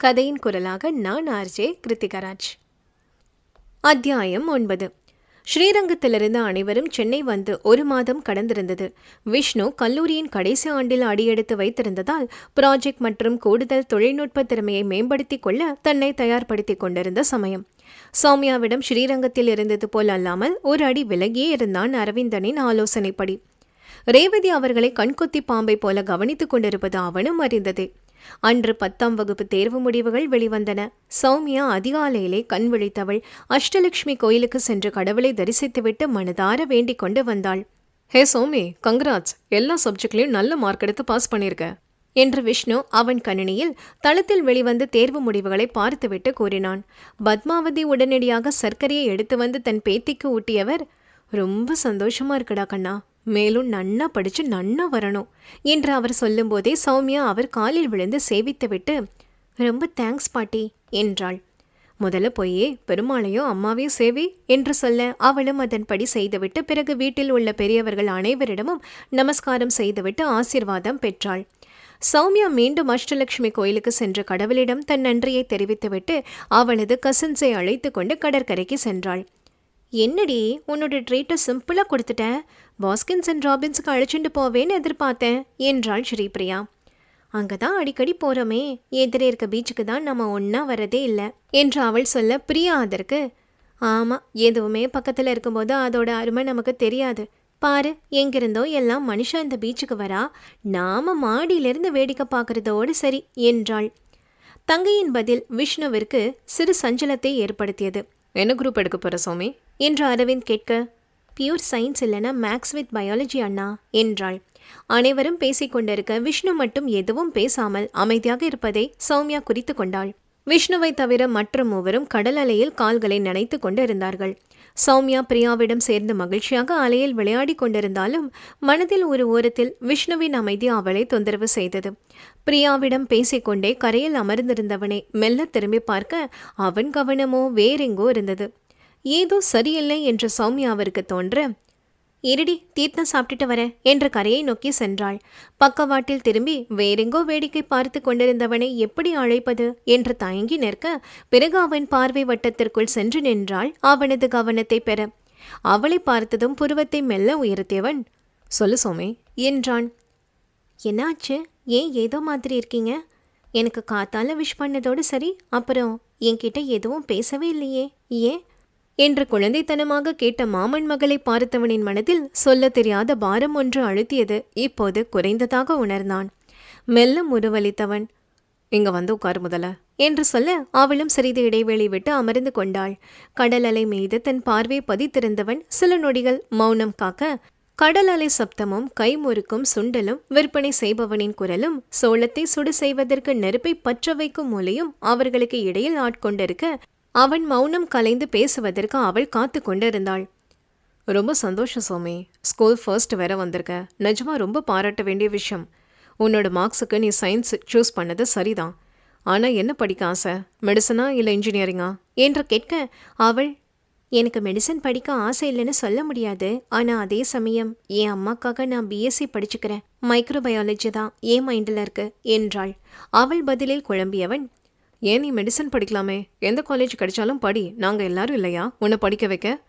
கதையின் குரலாக நான் ஆர்ஜே கிருத்திகராஜ். அத்தியாயம் ஒன்பது. ஸ்ரீரங்கத்திலிருந்து அனைவரும் சென்னை வந்து ஒரு மாதம் கடந்திருந்தது. விஷ்ணு கல்லூரியின் கடைசி ஆண்டில் அடியெடுத்து வைத்திருந்ததால் ப்ராஜெக்ட் மற்றும் கூடுதல் தொழில்நுட்ப திறமையை மேம்படுத்திக் கொள்ள தன்னை தயார்படுத்திக் கொண்டிருந்த சமயம். சௌமியாவிடம் ஸ்ரீரங்கத்தில் இருந்தது போல் அல்லாமல் ஒரு அடி விலகியே இருந்தான் அரவிந்தனின் ஆலோசனைப்படி. ரேவதி அவர்களை கண்கொத்தி பாம்பை போல கவனித்துக் கொண்டிருப்பது அவனும் அறிந்ததே. அன்று பத்தாம் வகுப்பு தேர்வு முடிவுகள் வெளிவந்தன. சௌமியா அதிகாலையிலே கண் விழித்தவள். அஷ்டலட்சுமி கோயிலுக்கு சென்று கடவுளை தரிசித்துவிட்டு மனதார வேண்டிக் கொண்டு வந்தாள். ஹே சௌமி கங்க்ராட்ஸ் எல்லா சப்ஜெக்ட்லையும் நல்ல மார்க் எடுத்து பாஸ் பண்ணியிருக்க என்று விஷ்ணு அவன் கணினியில் தளத்தில் வெளிவந்து தேர்வு முடிவுகளை பார்த்துவிட்டு கூறினான். பத்மாவதி உடனடியாக சர்க்கரையை எடுத்து வந்து தன் பேத்திக்கு ஊட்டியவர் ரொம்ப சந்தோஷமா இருக்குடா கண்ணா. மேலும் நன்னா படித்து நன்னா வரணும் என்று அவர் சொல்லும்போதே சௌமியா அவர் காலில் விழுந்து சேவித்துவிட்டு ரொம்ப தேங்க்ஸ் பாட்டி என்றாள். முதல்ல போயே பெருமாளையும் அம்மாவையும் சேவி என்று சொல்ல அவளும் அதன்படி செய்துவிட்டு பிறகு வீட்டில் உள்ள பெரியவர்கள் அனைவரிடமும் நமஸ்காரம் செய்துவிட்டு ஆசிர்வாதம் பெற்றாள். சௌமியா மீண்டும் அஷ்டலட்சுமி கோயிலுக்கு சென்று கடவுளிடம் தன் நன்றியை தெரிவித்துவிட்டு அவளது கசின்ஸை அழைத்து கொண்டு கடற்கரைக்கு சென்றாள். என்னடி உன்னோட ட்ரீட்டை சிம்பிளாக கொடுத்துட்டேன் பாஸ்கின்ஸ் அண்ட் ராபின்ஸுக்கு அழைச்சிட்டு போவேன்னு எதிர்பார்த்தேன் என்றாள் ஸ்ரீபிரியா. அங்கே தான் அடிக்கடி போகிறோமே எதிரே இருக்க பீச்சுக்கு தான் நம்ம ஒன்றா வரதே இல்லை என்று அவள் சொல்ல பிரியா அதற்கு ஆமாம் எதுவுமே பக்கத்தில் இருக்கும்போது அதோட அருமை நமக்கு தெரியாது. பாரு எங்கிருந்தோ எல்லாம் மனுஷன் இந்த பீச்சுக்கு வரா நாம மாடியிலிருந்து வேடிக்கை பார்க்கறதோடு சரி என்றாள். தங்கையின் பதில் விஷ்ணுவிற்கு சிறு சஞ்சலத்தை ஏற்படுத்தியது. என்ன குரூப் எடுக்க போற சோமி? என்று அரவிந்த் கேட்க பியூர் சயின்ஸ் இல்லைனா மேக்ஸ் வித் பயாலஜி அண்ணா என்றாள். அனைவரும் பேசிக்கொண்டிருக்க விஷ்ணு மட்டும் எதுவும் பேசாமல் அமைதியாக இருப்பதை சௌமியா குறித்து கொண்டாள். விஷ்ணுவை தவிர மற்ற மூவரும் கடல் அலையில் கால்களை நனைத்து கொண்டு இருந்தார்கள் சௌமியா பிரியாவிடம் சேர்ந்து மகிழ்ச்சியாக அலையில் விளையாடி கொண்டிருந்தாலும் மனதில் ஒரு ஓரத்தில் விஷ்ணுவின் அமைதி அவளை தொந்தரவு செய்தது. பிரியாவிடம் பேசிக்கொண்டே கரையில் அமர்ந்திருந்தவனை மெல்ல திரும்பி பார்க்க அவன் கவனமோ வேறெங்கோ இருந்தது. ஏதோ சரியில்லை என்று சௌமியாவிற்கு தோன்ற இருடி தீர்த்தம் சாப்பிட்டுட்டு வர என்ற கரையை நோக்கி சென்றாள். பக்கவாட்டில் திரும்பி வேறெங்கோ வேடிக்கை பார்த்து கொண்டிருந்தவனை எப்படி அழைப்பது? என்று தயங்கி நிற்க பிறகு அவன் பார்வை வட்டத்திற்குள் சென்று நின்றாள். அவனது கவனத்தை பெற அவளை பார்த்ததும் புருவத்தை மெல்ல உயர்த்தியவன். சொல்லு சோமே என்றான். என்னாச்சு? ஏன் ஏதோ மாதிரி இருக்கீங்க? எனக்கு காத்தால விஷ் பண்ணதோடு சரி அப்புறம் என்கிட்ட எதுவும் பேசவே இல்லையே. ஏன்? என்று குழந்தைத்தனமாக கேட்ட மாமன் மகளை பார்த்தவனின் மனதில் சொல்ல தெரியாத பாரம் ஒன்று அழுத்தியது. இப்போது குறைந்ததாக உணர்ந்தான். மெல்ல முருவளித்தவன் இங்க வந்து உட்கார் முதல என்று சொல்ல அவளும் சிறிது இடைவெளி விட்டு அமர்ந்து கொண்டாள். கடல் அலை மீது தன் பார்வை பதித்திருந்தவன் சில நொடிகள் மௌனம் காக்க கடல் அலை சப்தமும் கைமுறுக்கும் சுண்டலும் விற்பனை செய்பவனின் குரலும் சோளத்தை சுடு செய்வதற்கு நெருப்பை பற்ற வைக்கும் மொழியும் அவர்களுக்கு இடையில் ஆட்கொண்டிருக்க அவன் மௌனம் கலைந்து பேசுவதற்கு அவள் காத்து கொண்டிருந்தாள். ரொம்ப சந்தோஷம் சோமி. ஸ்கூல் ஃபர்ஸ்ட் வேற வந்திருக்க. நிஜமா ரொம்ப பாராட்ட வேண்டிய விஷயம். உன்னோட மார்க்ஸுக்கு நீ சயின்ஸ் சூஸ் பண்ணது சரிதான். ஆனால் என்ன படிக்க ஆசை? மெடிசனா இல்லை இன்ஜினியரிங்கா? என்று கேட்க அவள் எனக்கு மெடிசன் படிக்க ஆசை இல்லைன்னு சொல்ல முடியாது. ஆனால் அதே சமயம் என் அம்மாக்காக நான் பிஎஸ்சி படிச்சுக்கிறேன். மைக்ரோபயாலஜி தான் என் மைண்டில் இருக்கு என்றாள். அவள் பதிலில் குழம்பியவன் ஏன் நீ மெடிசன் படிக்கலாமே? எந்த காலேஜ் கிடைச்சாலும் படி. நாங்கள் எல்லாரும் இல்லையா? உன்னை படிக்க வைக்க?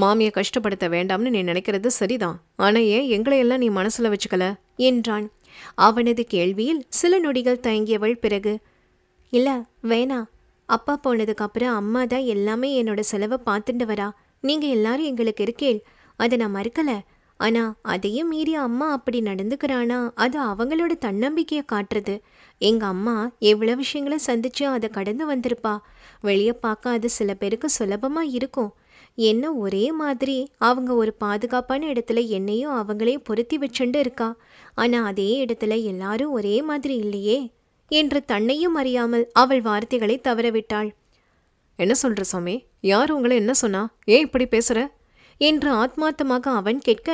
மாமியை கஷ்டப்படுத்த வேண்டாம்னு நீ நினைக்கிறது சரிதான். ஆனால் ஏன் எங்களை எல்லாம் நீ மனசில் வச்சுக்கல? என்றான். அவனது கேள்வியில் சில நொடிகள் தயங்கியவள் பிறகு இல்லை வேணா. அப்பா போனதுக்கு அப்புறம் அம்மா தான் எல்லாமே என்னோட செலவை பார்த்துட்டு வரா. நீங்கள் எல்லாரும் எங்களுக்கு இருக்கேள். அதை நான் மறுக்கலை. ஆனால் அதையும் மீறி அம்மா அப்படி நடந்துக்கிறானா? அது அவங்களோட தன்னம்பிக்கையை காட்டுறது. எங்கள் அம்மா எவ்வளோ விஷயங்களை சந்திச்சு அதை கடந்து வந்திருப்பா. வெளியே பார்க்க அது சில பேருக்கு சுலபமாக இருக்கும். என்ன ஒரே மாதிரி அவங்க ஒரு பாதுகாப்பான இடத்துல என்னையும் அவங்களையும் பொருத்தி வச்சுண்டு இருக்கா? ஆனால் அதே இடத்துல எல்லாரும் ஒரே மாதிரி இல்லையே? என்று தன்னையும் அறியாமல் அவள் வார்த்தைகளை தவறவிட்டாள். என்ன சொல்கிற சாமி? யார் உங்களை என்ன சொன்னா? ஏன் இப்படி பேசுகிற என்று ஆத்மார்த்தமாக அவன் கேட்க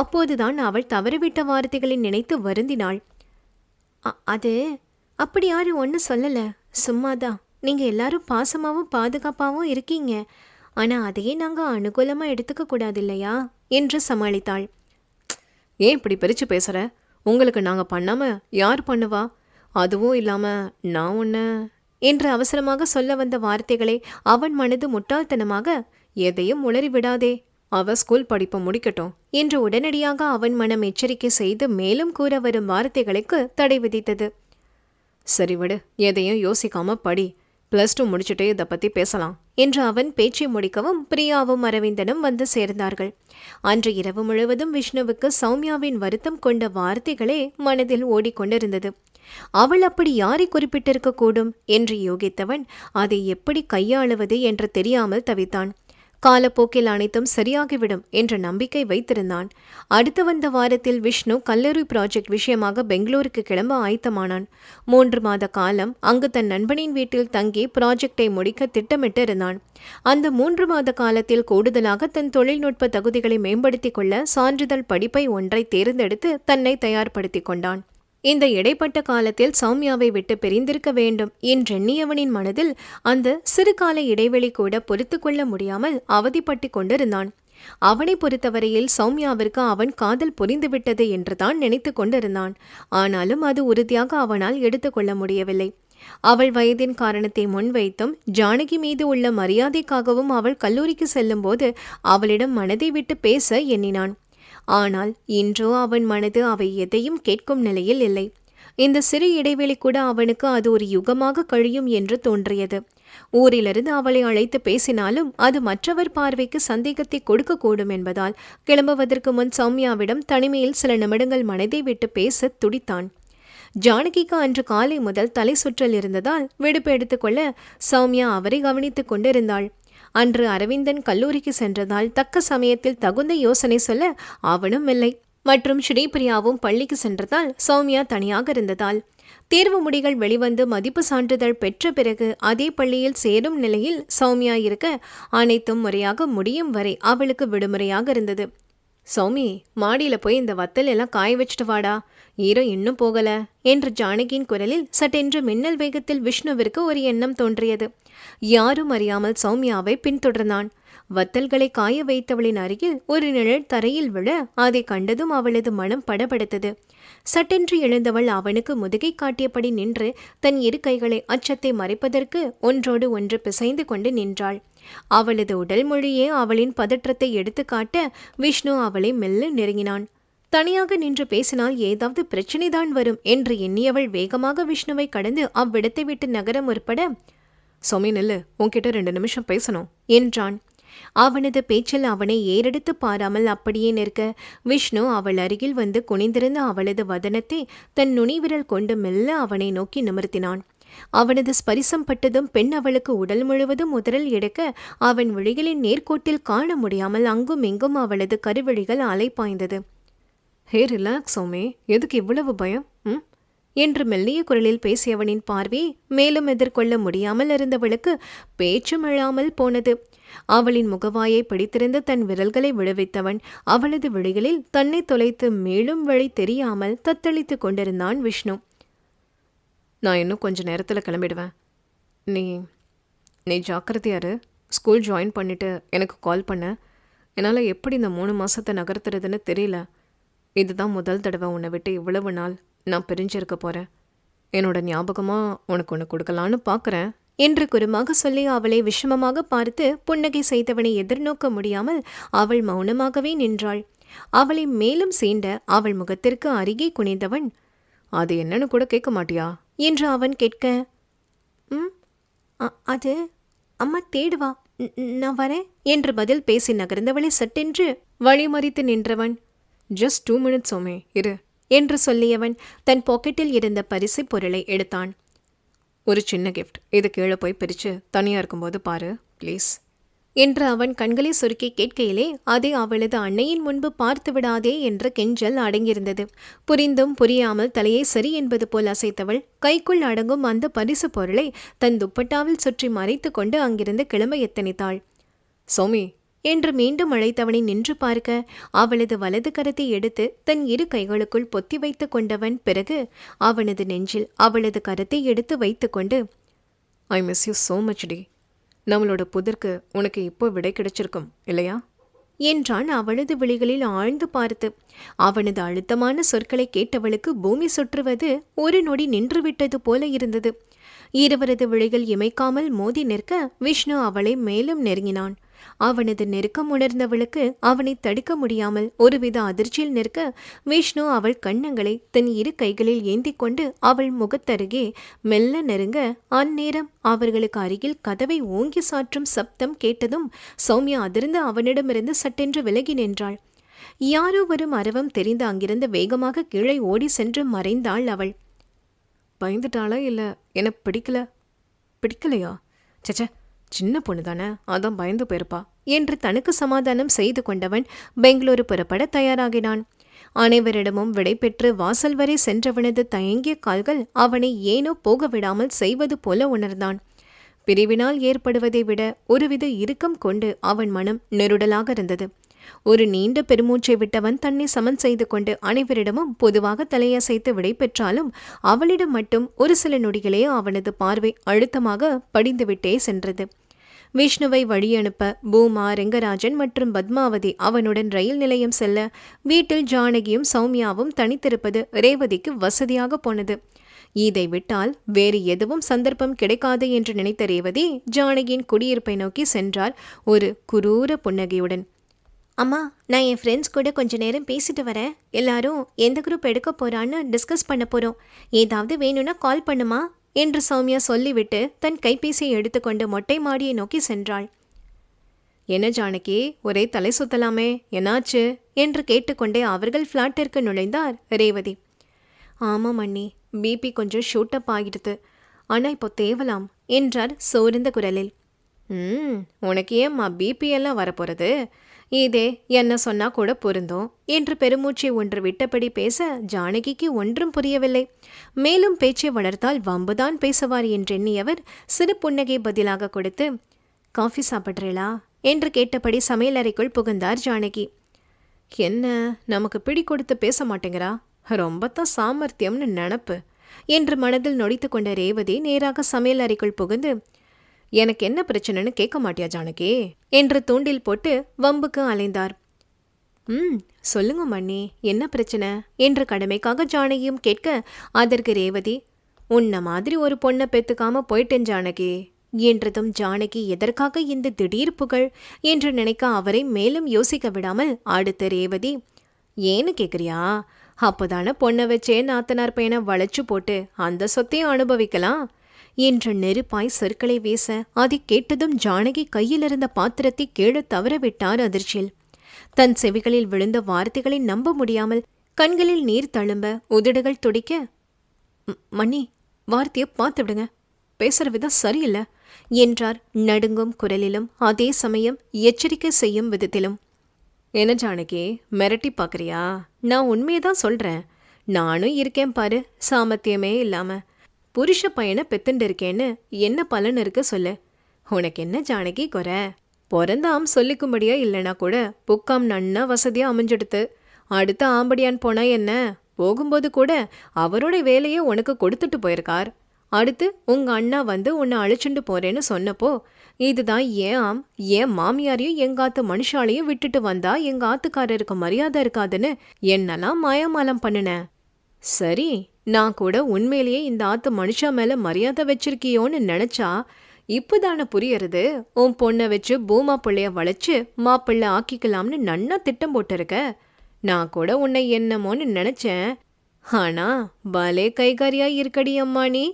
அப்போதுதான் அவள் தவறிவிட்ட வார்த்தைகளை நினைத்து வருந்தினாள். அது அப்படி யாரும் ஒன்றும் சொல்லலை. சும்மாதான். நீங்கள் எல்லாரும் பாசமாகவும் பாதுகாப்பாகவும் இருக்கீங்க. ஆனால் அதையே நாங்கள் அனுகூலமாக எடுத்துக்க கூடாது இல்லையா? என்று சமாளித்தாள். ஏன் இப்படி பிரித்து பேசுகிற உங்களுக்கு நாங்கள் பண்ணாமல் யார் பண்ணுவா? அதுவும் இல்லாமல் நான் ஒன்று என்று அவசரமாக சொல்ல வந்த வார்த்தைகளை அவன் மனது முட்டாள்தனமாக எதையும் உளறி விடாதே அவ ஸ்கூல் படிப்பை முடிக்கட்டும் என்று உடனடியாக அவன் மனம் எச்சரிக்கை செய்து மேலும் கூற வரும் வார்த்தைகளுக்கு தடை விதித்தது. சரி விடு எதையும் யோசிக்காம படி. ப்ளஸ் டூ முடிச்சுட்டு இதை பற்றி பேசலாம் என்று அவன் பேச்சை முடிக்கவும் பிரியாவும் அரவிந்தனும் வந்து சேர்ந்தார்கள். அன்று இரவு முழுவதும் விஷ்ணுவுக்கு சௌமியாவின் வருத்தம் கொண்ட வார்த்தைகளே மனதில் ஓடிக்கொண்டிருந்தது. அவள் அப்படி யாரை குறிப்பிட்டிருக்க கூடும் என்று யோகித்தவன் அதை எப்படி கையாளுவது என்று தெரியாமல் தவித்தான். காலப்போக்கில் அனைத்தும் சரியாகிவிடும் என்ற நம்பிக்கை வைத்திருந்தான். அடுத்து வந்த வாரத்தில் விஷ்ணு கல்லூரி ப்ராஜெக்ட் விஷயமாக பெங்களூருக்கு கிளம்ப ஆயத்தமானான். மூன்று மாத காலம் அங்கு தன் நண்பனின் வீட்டில் தங்கி ப்ராஜெக்டை முடிக்க திட்டமிட்டு இருந்தான் அந்த மூன்று மாத காலத்தில் கூடுதலாக தன் தொழில்நுட்ப தகுதிகளை மேம்படுத்திக் கொள்ள சான்றிதழ் படிப்பை ஒன்றை தேர்ந்தெடுத்து தன்னை தயார்படுத்திக் கொண்டான். இந்த இடைப்பட்ட காலத்தில் சௌமியாவை விட்டு பிரிந்திருக்க வேண்டும் என்றெண்ணியவனின் மனதில் அந்த சிறுகால இடைவெளி கூட பொறுத்து கொள்ள முடியாமல் அவதிப்பட்டு கொண்டிருந்தான். அவனை பொறுத்தவரையில் சௌமியாவிற்கு அவன் காதல் புரிந்துவிட்டது என்றுதான் நினைத்து கொண்டிருந்தான். ஆனாலும் அது உறுதியாக அவனால் எடுத்துக்கொள்ள முடியவில்லை. அவள் வயதின் காரணத்தை முன்வைத்தும் ஜானகி மீது உள்ள மரியாதைக்காகவும் அவள் கல்லூரிக்கு செல்லும்போது அவளிடம் மனதை விட்டு பேச எண்ணினான். ஆனால் இன்றோ அவன் மனது அவை எதையும் கேட்கும் நிலையில் இல்லை. இந்த சிறு இடைவெளி கூட அவனுக்கு அது ஒரு யுகமாக கழியும் என்று தோன்றியது. ஊரிலிருந்து அவளை அழைத்து பேசினாலும் அது மற்றவர் பார்வைக்கு சந்தேகத்தை கொடுக்கக்கூடும் என்பதால் கிளம்புவதற்கு முன் சௌமியாவிடம் தனிமையில் சில நிமிடங்கள் மனதை விட்டு பேச துடித்தான். ஜானகிக்கு அன்று காலை முதல் தலை சுற்றல் இருந்ததால் விடுப்பு எடுத்துக்கொள்ள சௌமியா அவரை கவனித்துக் கொண்டிருந்தாள். அன்று அரவிந்தன் கல்லூரிக்கு சென்றதால் தக்க சமயத்தில் தகுந்த யோசனை சொல்ல அவனும் இல்லை. மற்றும் ஸ்ரீபிரியாவும் பள்ளிக்கு சென்றதால் சௌமியா தனியாக இருந்ததால். தேர்வு முடிகள் வெளிவந்து மதிப்பு சான்றிதழ் பெற்ற பிறகு அதே பள்ளியில் சேரும் நிலையில் சௌமியா இருக்க அனைத்தும் முறையாக முடியும் வரை அவளுக்கு விடுமுறையாக இருந்தது. சௌமி மாடியில போய் இந்த வத்தல் எல்லாம் காய வச்சுட்டு வாடா. ஈரம் இன்னும் போகல என்று ஜானகியின் குரலில் சட்டென்று மின்னல் வேகத்தில் விஷ்ணுவிற்கு ஒரு எண்ணம் தோன்றியது. யாரும் அறியாமல் சௌமியாவை பின்தொடர்ந்தான். வத்தல்களை காய வைத்தவளின் அருகில் ஒரு நிழல் தரையில் விழ அதை கண்டதும் அவளது மனம் படபடுத்தது. சட்டென்று எழுந்தவள் அவனுக்கு முதுகை காட்டியபடி நின்று தன் இரு கைகளை அச்சத்தை மறைப்பதற்கு ஒன்றோடு ஒன்று பிசைந்து கொண்டு நின்றாள். அவளது உடல் மொழியே அவளின் பதற்றத்தை எடுத்துக்காட்ட விஷ்ணு அவளை மெல்ல நெருங்கினான். தனியாக நின்று பேசினால் ஏதாவது பிரச்சனைதான் வரும் என்று எண்ணியவள் வேகமாக விஷ்ணுவை கடந்து அவ்விடத்தை விட்டு நகர முற்பட சுவாமி நெல்லு உன்கிட்ட ரெண்டு நிமிஷம் பேசணும். என்றான் அவனது பேச்சில் அவனை ஏறெடுத்து பாராமல் அப்படியே நிற்க விஷ்ணு அவள் அருகில் வந்து குனிந்திருந்த அவளது வதனத்தை தன் நுனிவிரல் கொண்டு மெல்ல அவனை நோக்கி நிமிர்த்தினான். அவனது ஸ்பரிசம் பட்டதும் பெண் அவளுக்கு உடல் முழுவதும் முதலில் எடுக்க அவன் விழிகளின் நேர்கோட்டில் காண முடியாமல் அங்கும் இங்கும் அவளது கருவிழிகள் அலைப்பாய்ந்தது. ஹே ரிலாக்ஸ் சோமே. எதுக்கு இவ்வளவு பயம்? என்று மெல்லிய குரலில் பேசியவனின் பார்வை மேலும் எதிர்கொள்ள முடியாமல் இருந்தவளுக்கு பேச்சும் எழாமல் போனது. அவளின் முகவாயை பிடித்திருந்த தன் விரல்களை விடுவித்தவன் அவளது விழிகளில் தன்னை தொலைத்து மேலும் வழி தெரியாமல் தத்தளித்துக் கொண்டிருந்தான் விஷ்ணு. நான் இன்னும் கொஞ்ச நேரத்தில் கிளம்பிடுவேன். நீ நீ ஜாக்கிரதையாரு ஸ்கூல் ஜாயின் பண்ணிட்டு எனக்கு கால் பண்ண. என்னால் எப்படி இந்த மூணு மாதத்தை நகர்த்துறதுன்னு தெரியல. இதுதான் முதல் தடவை உன்னை விட்டு இவ்வளவு நாள். நான் பிரிஞ்சிருக்க போகிறேன் என்னோட ஞாபகமாக உனக்கு ஒன்று கொடுக்கலான்னு பார்க்குறேன் என்று குறுமாக சொல்லி அவளை விஷமமாக பார்த்து புன்னகை செய்தவனை எதிர்நோக்க முடியாமல் அவள் மௌனமாகவே நின்றாள். அவளை மேலும் சீண்ட அவள் முகத்திற்கு அருகே குனிந்தவன் அது என்னன்னு கூட கேட்க மாட்டியா? என்று அவன் கேட்க ம் அது அம்மா தேடுவா நான் வரேன் என்று பதில் பேசி நகர்ந்தவளை சட்டென்று வழிமறித்து நின்றவன் ஜஸ்ட் டூ மினிட்ஸ் ஓமே இரு. என்று சொல்லியவன் தன் பாக்கெட்டில் இருந்த பரிசு பொருளை எடுத்தான். ஒரு சின்ன கிஃப்ட் இது கீழே போய் பிரித்து தனியாக இருக்கும்போது பாரு ப்ளீஸ் என்று அவன் கண்களை சுருக்கி கேட்கையிலே அதை அவளது அன்னையின் முன்பு பார்த்து விடாதே என்ற கெஞ்சல் அடங்கியிருந்தது. புரிந்தும் புரியாமல் தலையை சரி என்பது போல் அசைத்தவள் கைக்குள் அடங்கும் அந்த பரிசு பொருளை தன் துப்பட்டாவில் சுற்றி மறைத்து கொண்டு அங்கிருந்து கிளம்ப எத்தனித்தாள். சோமி என்று மீண்டும் அழைத்தவனை நின்று பார்க்க அவளது வலது கரத்தை எடுத்து தன் இரு கைகளுக்குள் பொத்தி வைத்து கொண்டவன் பிறகு அவனது நெஞ்சில் அவளது கரத்தை எடுத்து வைத்துக்கொண்டு I miss you so much D நம்மளோட புதிர்க்கு உனக்கு இப்போ விடை கிடைச்சிருக்கும் இல்லையா? என்றான் அவளது விழிகளில் ஆழ்ந்து பார்த்து. அவனது அழுத்தமான சொற்களை கேட்டவளுக்கு பூமி சுற்றுவது ஒரு நொடி நின்றுவிட்டது போல இருந்தது. இருவரது விழிகள் இமைக்காமல் மோதி நிற்க விஷ்ணு அவளை மேலும் நெருங்கினான். அவனது நெருக்கம் உணர்ந்தவளுக்கு அவனை தடுக்க முடியாமல் ஒருவித அதிர்ச்சியில் நிற்க விஷ்ணு அவள் கன்னங்களை தன் இரு கைகளில் ஏந்தி கொண்டு அவள் முகத்தருகே மெல்ல நெருங்க அந்நேரம் அவர்களுக்கு அருகில் கதவை ஓங்கி சாற்றும் சப்தம் கேட்டதும் சௌமியா அதிர்ந்து அவனிடமிருந்து சட்டென்று விலகி நின்றாள். யாரோ வரும் அரவம் தெரிந்து அங்கிருந்து வேகமாக கீழே ஓடி சென்று மறைந்தாள் அவள். பயந்துட்டாளா இல்லை? என பிடிக்கல. பிடிக்கலையா? சச்ச சின்ன பொண்ணு தானே அதான் பயந்து போயிருப்பா. என்று தனக்கு சமாதானம் செய்து கொண்டவன் பெங்களூரு புறப்பட தயாராகினான். அனைவரிடமும் விடை பெற்று வாசல் வரை சென்றவனது தயங்கிய கால்கள் அவனை ஏனோ போக விடாமல் செய்வது போல உணர்ந்தான். பிரிவினால் ஏற்படுவதை விட ஒருவித இறுக்கம் கொண்டு அவன் மனம் நெருடலாக இருந்தது. ஒரு நீண்ட பெருமூச்சை விட்டவன் தன்னை சமன் செய்து கொண்டு அனைவரிடமும் பொதுவாக தலையசைத்து விடை பெற்றாலும் அவளிடம் மட்டும் ஒரு சில நொடிகளே அவனது பார்வை அழுத்தமாக படிந்துவிட்டே சென்றது. விஷ்ணுவை வழியனுப்ப பூமா ரெங்கராஜன் மற்றும் பத்மாவதி அவனுடன் ரயில் நிலையம் செல்ல வீட்டில் ஜானகியும் சௌமியாவும் தனித்திருப்பது ரேவதிக்கு வசதியாக போனது. இதை விட்டால் வேறு எதுவும் சந்தர்ப்பம் கிடைக்காது என்று நினைத்த ரேவதி ஜானகியின் குடியிருப்பை நோக்கி சென்றார் ஒரு குரூர புன்னகையுடன். அம்மா நான் என் ஃப்ரெண்ட்ஸ் கூட கொஞ்ச நேரம் பேசிட்டு வரேன். எல்லாரும் எந்த குரூப் எடுக்க போறான்னு டிஸ்கஸ் பண்ண போறோம். ஏதாவது வேணும்னா கால் பண்ணுமா? என்று சௌமியா சொல்லிவிட்டு தன் கைபேசியை எடுத்துக்கொண்டு மொட்டை மாடியை நோக்கி சென்றாள். என்ன ஜானகி ஒரே தலை சுத்தலாமே என்னாச்சு? என்று கேட்டுக்கொண்டே அவர்கள் ஃப்ளாட்டிற்கு நுழைந்தார் ரேவதி. ஆமாம் அண்ணி பிபி கொஞ்சம் ஷூட் அப் ஆகிடுது. ஆனால் இப்போ தேவலாம் என்றார் சோர்ந்த குரலில். ம் உனக்கு ஏம்மா பிபி எல்லாம் வரப்போகிறது இதே என்ன சொன்னா கூட பொருந்தும். என்று பெருமூச்சை ஒன்று விட்டபடி பேச ஜானகிக்கு ஒன்றும் புரியவில்லை. மேலும் பேச்சை வளர்த்தால் வம்புதான் பேசுவார் என்றெண்ணியவர் சிறு புன்னகை பதிலாக கொடுத்து காஃபி சாப்பிட்றீளா? என்று கேட்டபடி சமையலறைக்குள் புகுந்தார் ஜானகி. என்ன நமக்கு பிடி கொடுத்து பேச மாட்டேங்கிறா? ரொம்ப தான் சாமர்த்தியம்னு நினப்பு. என்று மனதில் நொடித்து கொண்ட ரேவதி நேராக சமையல் அறைக்குள் புகுந்து எனக்கு என்ன பிரச்சனைன்னு கேட்க மாட்டியா ஜானகி? என்று தூண்டில் போட்டு வம்புக்கு அலைந்தார். ம் சொல்லுங்க மண்ணி என்ன பிரச்சனை? என்று கடமைக்காக ஜானகியும் கேட்க அதற்கு ரேவதி உன்ன மாதிரி ஒரு பொண்ணை பெத்துக்காம போயிட்டேன் ஜானகி. என்றதும் ஜானகி எதற்காக இந்த திடீர் புகழ் என்று நினைக்க அவரை மேலும் யோசிக்க விடாமல் அடுத்த ரேவதி ஏன்னு கேட்குறியா அப்போதான பொண்ணை வச்சே நாத்தனார் பையனை வளைச்சு போட்டு அந்த சொத்தையும் அனுபவிக்கலாம். என்ற நெருப்பாய் சொற்களை வீச அதை கேட்டதும் ஜானகி கையிலிருந்த பாத்திரத்தை கீழே தவறவிட்டார் அதிர்ச்சியில். தன் செவிகளில் விழுந்த வார்த்தைகளை நம்ப முடியாமல் கண்களில் நீர் தழும்ப உதடுகள் துடிக்க மணி வார்த்தையை பார்த்து விடுங்க. பேசுற விதம் சரியில்லை என்றார் நடுங்கும் குரலிலும் அதே சமயம் எச்சரிக்கை செய்யும் விதத்திலும். என்ன ஜானகி மிரட்டி பார்க்குறியா? நான் உண்மையை தான் சொல்கிறேன் நானும் இருக்கேன் பாரு சாமர்த்தியமே இல்லாமல் புருஷ பையனை பெத்துண்டு இருக்கேன்னு என்ன பலன் இருக்க சொல்லு. உனக்கு என்ன ஜானகி குறை? பிறந்தாம் சொல்லிக்கும்படியா இல்லைனா கூட புக்காம் நன்னா வசதியாக அமைஞ்சிடுத்து. அடுத்த ஆம்படியான் போனா என்ன? போகும்போது கூட அவரோட வேலையை உனக்கு கொடுத்துட்டு போயிருக்கார். அடுத்து உங்க அண்ணா வந்து உன்னை அழைச்சிட்டு போறேன்னு சொன்னப்போ இதுதான் ஏன் ஆம்? ஏன் மாமியாரையும் எங்காத்து மனுஷாலையும் விட்டுட்டு வந்தா எங்க ஆத்துக்காரருக்கு மரியாதை இருக்காதுன்னு என்னெல்லாம் மாயமாலம் பண்ணுனேன் சரி நான் கூட உண்மையிலேயே இந்த ஆத்து மனுஷா மேல மரியாதை வச்சிருக்கியோன்னு நினைச்சா இப்பதானே புரியறது? உன் பொண்ணை வச்சு பூமா பிள்ளைய வளைச்சு மாப்பிள்ளை ஆக்கிக்கலாம்னு நன்னா திட்டம் போட்டிருக்க. நான் கூட உன்னை என்னமோன்னு நினைச்சேன். ஆனா பலே கைகாரியா இருக்கடி அம்மா நீ.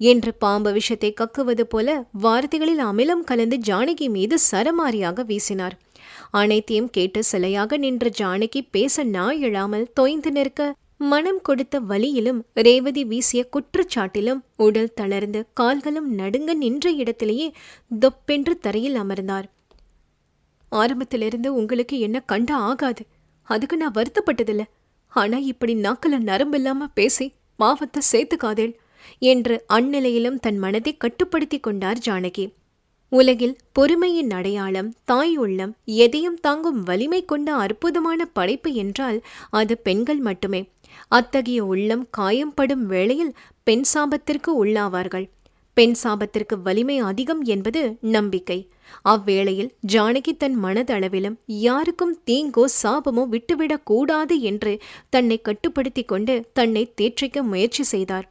என்று பாம்பு விஷத்தை கக்குவது போல வார்த்தைகளில் அமிலம் கலந்து ஜானகி மீது சரமாரியாக வீசினார். அனைத்தையும் கேட்டு சிலையாக நின்ற ஜானகி பேச நாய் எழாமல் தொய்ந்து நிற்க மனம் கொடுத்த வலியிலும் ரேவதி வீசிய குற்றச்சாட்டிலும் உடல் தளர்ந்து கால்களும் நடுங்க நின்ற இடத்திலேயே தொப்பென்று தரையில் அமர்ந்தார். ஆரம்பத்திலிருந்து உங்களுக்கு என்ன கண்டா ஆகாது. அதுக்கு நான் வருத்தப்பட்டதில்ல. ஆனா இப்படி நாக்கில் நரம்பில்லாம பேசி பாவத்தை சேர்த்துக்காதேள் என்று அந்நிலையிலும் தன் மனதை கட்டுப்படுத்தி கொண்டார் ஜானகி. உலகில் பொறுமையின் அடையாளம் தாய் உள்ளம் எதையும் தாங்கும் வலிமை கொண்ட அற்புதமான படைப்பு என்றால் அது பெண்கள் மட்டுமே. அத்தகைய உள்ளம் காயம்படும் வேளையில் பெண் சாபத்திற்கு உள்ளாவார்கள். பெண் சாபத்திற்கு வலிமை அதிகம் என்பது நம்பிக்கை. அவ்வேளையில் ஜானகி தன் மனதளவிலும் யாருக்கும் தீங்கோ சாபமோ விட்டுவிடக் கூடாது என்று தன்னை கட்டுப்படுத்தி கொண்டு தன்னை தேற்றிக்க முயற்சி செய்தார்.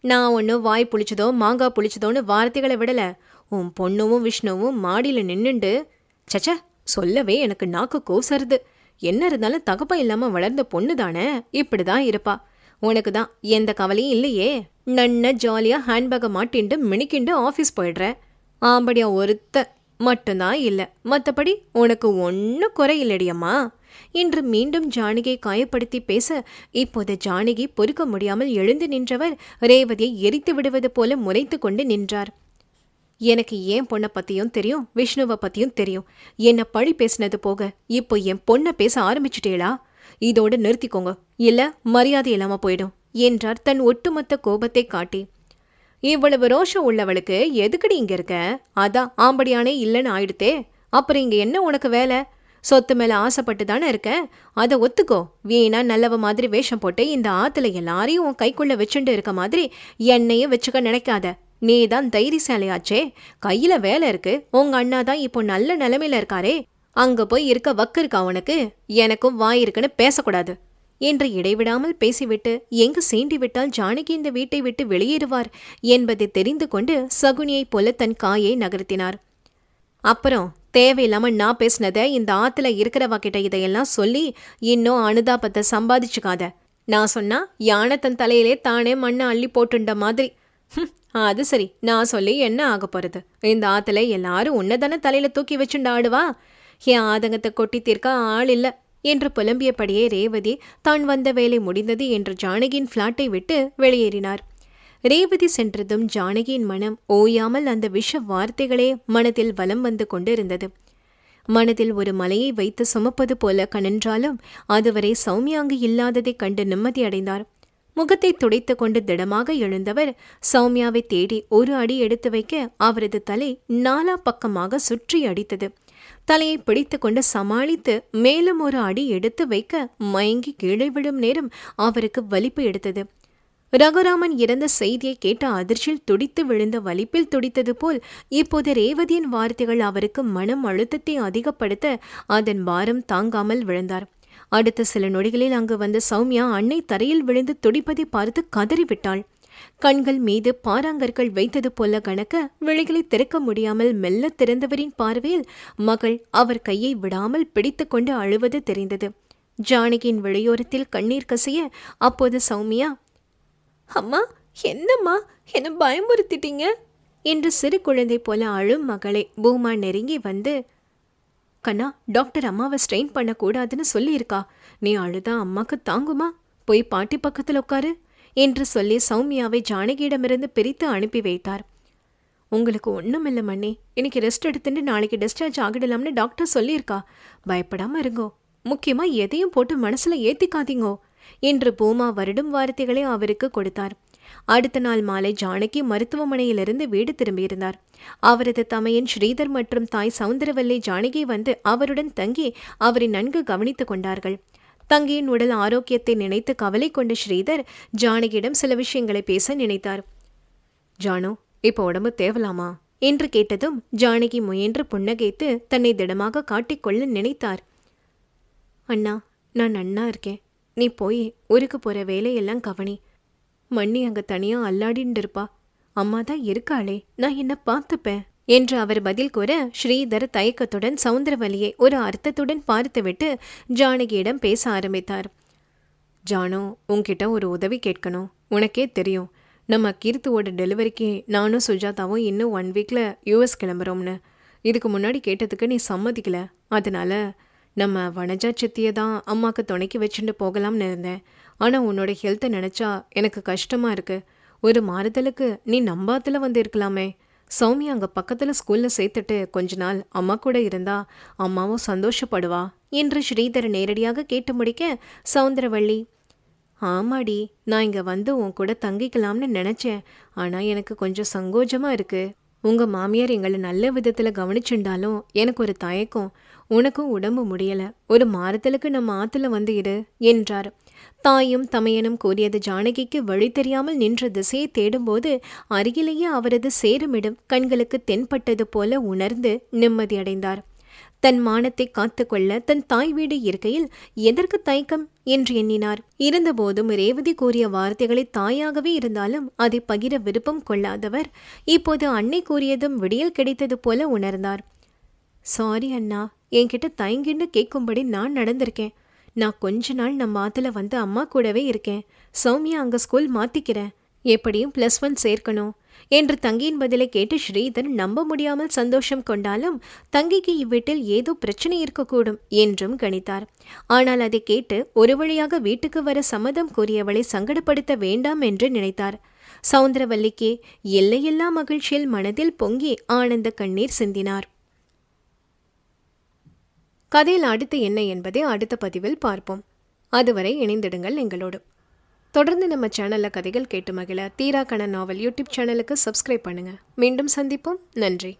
நான் ஒன்றும் வாய் புளிச்சதோ மாங்காய் புளிச்சதோன்னு வார்த்தைகளை விடல. உன் பொண்ணுவும் விஷ்ணுவும் மாடியில் நின்னுண்டு. சச்ச சொல்லவே எனக்கு நாக்கு கோசருது என்ன இருந்தாலும் தகப்பா இல்லாம வளர்ந்த பொண்ணு தானே இப்படிதான் இருப்பா. உனக்கு தான் எந்த கவலையும் இல்லையே. நன்ன ஜாலியா ஹேண்ட்பேக்கை மாட்டிண்டு மினிக்கிண்டு ஆஃபீஸ் போயிடுற. ஆம்படியா ஒருத்த மட்டும்தான் இல்லை. மற்றபடி உனக்கு ஒன்றும் குறை இல்லடியம்மா. என்று மீண்டும் ஜானகியை காயப்படுத்தி பேச இப்போது ஜானகி பொறுக்க முடியாமல் எழுந்து நின்றவர் ரேவதியை எரித்து விடுவது போல முறைத்து கொண்டு நின்றார். எனக்கு ஏன் பொண்ணை பத்தியும் தெரியும் விஷ்ணுவை பத்தியும் தெரியும்? என்னை பழி பேசினது போக இப்போ என் பொண்ணை பேச ஆரம்பிச்சிட்டேளா? இதோட நிறுத்திக்கோங்க. இல்ல மரியாதை இல்லாம போயிடும் என்றார் தன் ஒட்டுமொத்த கோபத்தை காட்டி. இவ்வளவு ரோஷம் உள்ளவளுக்கு எதுக்கடி இங்க இருக்க? அதான் ஆம்படியானே இல்லைன்னு ஆயிடுத்தே. அப்புறம் இங்க என்ன உனக்கு வேலை? சொத்து மேல ஆசைப்பட்டு தானே இருக்க? அதை ஒத்துக்கோ. வீணா நல்லவ மாதிரி வேஷம் போட்டு இந்த ஆத்துல எல்லாரையும் உன் கைக்குள்ள வச்சுட்டு இருக்க மாதிரி என்னையும் வச்சுக்க நினைக்காத. நீ தான் தைரியசாலியாச்சே. கையில வேலை இருக்கு. உங்க அண்ணா தான் இப்போ நல்ல நிலைமையில இருக்காரே. அங்க போய் இருக்க வக்கு இருக்கா உனக்கு? எனக்கும் வாய் இருக்குன்னு பேசக்கூடாது. என்று இடைவிடாமல் பேசிவிட்டு எங்கு சீண்டி விட்டால் ஜானகி இந்த வீட்டை விட்டு வெளியேறுவார் என்பதை தெரிந்து கொண்டு சகுனியைப் போல தன் காயை நகர்த்தினார். அப்புறம் தேவையில்லாம நான் பேசினதை இந்த ஆத்துல இருக்கிறவ கிட்ட இதையெல்லாம் சொல்லி இன்னும் அனுதாபத்தை சம்பாதிச்சுக்காத. நான் சொன்னா யானை தன் தலையிலே தானே மண்ணை அள்ளி போட்டுண்ட மாதிரி. அது சரி. நான் சொல்லி என்ன ஆக போகிறது இந்த ஆற்றுல எல்லாரும் உன்னதானே தலையில் தூக்கி வச்சுண்டு ஆடுவா? என் ஆதங்கத்தை கொட்டி தீர்க்க ஆள் இல்லை. என்று புலம்பியபடியே ரேவதி தான் வந்த வேலை முடிந்தது என்று ஜானகியின் ஃப்ளாட்டை விட்டு வெளியேறினார். ரேவதி சென்றதும் ஜானகியின் மனம் ஓயாமல் அந்த விஷ வார்த்தைகளே மனதில் வலம் வந்து கொண்டிருந்தது. மனதில் ஒரு மலையை வைத்து சுமப்பது போல கனன்றாலும் அதுவரை சௌமியாங்கு இல்லாததைக் கண்டு நிம்மதி அடைந்தார். முகத்தை துடைத்து கொண்டு திடமாக எழுந்தவர் சௌமியாவை தேடி ஒரு அடி எடுத்து வைக்க அவரது தலை நாலா பக்கமாக சுற்றி அடித்தது. தலையை பிடித்துக்கொண்டு சமாளித்து மேலும் ஒரு அடி எடுத்து வைக்க மயங்கி கீழே விழும் நேரம் அவருக்கு வலிப்பு எடுத்தது. ரகுராமன் இறந்த செய்தியை கேட்ட அதிர்ச்சியில் துடித்து விழுந்த வலிப்பில் துடித்தது போல் இப்போது ரேவதியின் வார்த்தைகள் அவருக்கு மனம் அழுத்தத்தை அதிகப்படுத்த அதன் பாரம் தாங்காமல் விழுந்தார். அடுத்த சில நொடிகளில் அங்கு வந்த சௌமியா அன்னை தரையில் விழுந்து துடிப்பதை பார்த்து கதறிவிட்டாள். கண்கள் மீது பாறாங்கற்கள் வைத்தது போல கணக்க விழிகளை திறக்க முடியாமல் மெல்ல திறந்தவரின் பார்வையில் மகள் அவர் கையை விடாமல் பிடித்துக்கொண்டு அழுவது தெரிந்தது. ஜானகியின் வெளியோரத்தில் கண்ணீர் கசிய அப்போது சௌமியா அம்மா என்னம்மா? என்ன பயமுறுத்திட்டீங்க? என்று சிறு குழந்தை போல அழும் மகளை பூமா நெருங்கி வந்து கண்ணா டாக்டர் அம்மாவை ஸ்ட்ரெயின் பண்ணக்கூடாதுன்னு சொல்லியிருக்கா. நீ அழுதா அம்மாக்கு தாங்குமா? போய் பாட்டி பக்கத்தில் உட்காரு என்று சொல்லி சௌமியாவை ஜானகியிடமிருந்து பிரித்து அனுப்பி வைத்தார். உங்களுக்கு ஒன்றும் இல்லை மண்ணே இன்னைக்கு ரெஸ்ட் எடுத்துட்டு நாளைக்கு டிஸ்சார்ஜ் ஆகிடலாம்னு டாக்டர் சொல்லியிருக்கா. பயப்படாம இருங்கோ முக்கியமா எதையும் போட்டு மனசுல ஏத்திக்காதீங்கோ என்று பூமா வருடும் வார்த்தைகளை அவருக்கு கொடுத்தார். அடுத்த நாள் மாலை ஜானகி மருத்துவமனையிலிருந்து வீடு திரும்பியிருந்தார். அவரது தமையன் ஸ்ரீதர் மற்றும் தாய் சவுந்தரவல்லி ஜானகி வந்து அவருடன் தங்கி அவரை நன்கு கவனித்துக் கொண்டார்கள். தங்கியின் உடல் ஆரோக்கியத்தை நினைத்து கவலை கொண்ட ஸ்ரீதர் ஜானகியிடம் சில விஷயங்களை பேச நினைத்தார். ஜானு இப்போ உடம்பு தேவலாமா? என்று கேட்டதும் ஜானகி முயன்று புன்னகைத்து தன்னை திடமாக காட்டிக்கொள்ள நினைத்தார். அண்ணா நான் அண்ணா இருக்கேன். நீ போய் ஊருக்கு போற வேலையெல்லாம் கவனி. மண்ணி அங்க தனியா அல்லாடின்னு இருப்பா அம்மா தான் இருக்காளே நான் என்ன பார்த்துப்பேன்? என்று அவர் பதில் கூற ஸ்ரீதர் தயக்கத்துடன் சவுந்தரவலியை ஒரு அர்த்தத்துடன் பார்த்துவிட்டு ஜானகியிடம் பேச ஆரம்பித்தார். ஜானோ உன்கிட்ட ஒரு உதவி கேட்கணும். உனக்கே தெரியும். நம்ம கீர்த்துவோட டெலிவரிக்கு நானும் சுஜாதாவும் இன்னும் ஒன் வீக்கில் யூஎஸ் கிளம்புறோம்னு. இதுக்கு முன்னாடி கேட்டதுக்கு நீ சம்மதிக்கல. அதனால நம்ம வனஜா சித்தியை தான் அம்மாவுக்கு துணைக்கி வச்சுட்டு போகலாம்னு இருந்தேன். ஆனால் உன்னோட ஹெல்த்தை நினச்சா எனக்கு கஷ்டமாக இருக்குது ஒரு மாறுதலுக்கு நீ நம்பாத்தில் வந்து இருக்கலாமே சௌமியா அங்கே பக்கத்தில் ஸ்கூலில் சேர்த்துட்டு கொஞ்ச நாள் அம்மா கூட இருந்தா அம்மாவும் சந்தோஷப்படுவா என்று ஸ்ரீதர் நேரடியாக கேட்டு முடிக்க சௌந்தரவள்ளி ஆமாடி நான் இங்கே வந்து உன் கூட தங்கிக்கலாம்னு நினச்சேன். ஆனால் எனக்கு கொஞ்சம் சங்கோஜமாக இருக்குது உங்கள் மாமியார் எங்களை நல்ல விதத்தில் கவனிச்சுண்டாலும் எனக்கு ஒரு தயக்கம். உனக்கும் உடம்பு முடியலை. ஒரு மாறுதலுக்கு நம்ம ஆற்றுல வந்து இரு என்றார். தாயும் தமையனும் கூறியது ஜானகிக்கு வழி தெரியாமல் நின்ற திசையை தேடும்போது அருகிலேயே அவரது சேருமிடம் கண்களுக்கு தென்பட்டது போல உணர்ந்து நிம்மதியடைந்தார் தன் மானத்தை காத்துக்கொள்ள தன் தாய் வீடு இருக்கையில் எதற்கு தயக்கம் என்று எண்ணினார். இருந்தபோதும் ரேவதி கூறிய வார்த்தைகளை தாயாகவே இருந்தாலும் அதை பகிர விருப்பம் கொள்ளாதவர் இப்போது அன்னை கூறியதும் விடியல் கிடைத்தது போல உணர்ந்தார். சாரி அண்ணா என்கிட்ட தயங்கின்னு கேட்கும்படி நான் நடந்திருக்கேன். நான் கொஞ்ச நாள் நம்ம ஆத்துல வந்து அம்மா கூடவே இருக்கேன். சௌமியா அங்க ஸ்கூல் மாத்திக்கிறேன். எப்படியும் ப்ளஸ் ஒன் சேர்க்கணும். என்று தங்கியின் பதிலை கேட்டு ஸ்ரீதர் நம்ப முடியாமல் சந்தோஷம் கொண்டாலும் தங்கிக்கு இவ்வீட்டில் ஏதோ பிரச்சனை இருக்கக்கூடும் என்றும் கணித்தார். ஆனால் அதை கேட்டு ஒரு வழியாக வீட்டுக்கு வர சம்மதம் கூறியவளை சங்கடப்படுத்த வேண்டாம் என்று நினைத்தார். சவுந்தரவல்லிக்கு எல்லையெல்லா மகிழ்ச்சியில் மனதில் பொங்கி ஆனந்த கண்ணீர் சிந்தினார். கதையில் அடுத்து என்ன என்பதை அடுத்த பதிவில் பார்ப்போம். அதுவரை இணைந்திடுங்கள் எங்களோடு. தொடர்ந்து நம்ம சேனலில் கதைகள் கேட்டு மகிழ தீரா கண நாவல் யூடியூப் சேனலுக்கு சப்ஸ்கிரைப் பண்ணுங்க. மீண்டும் சந்திப்போம். நன்றி.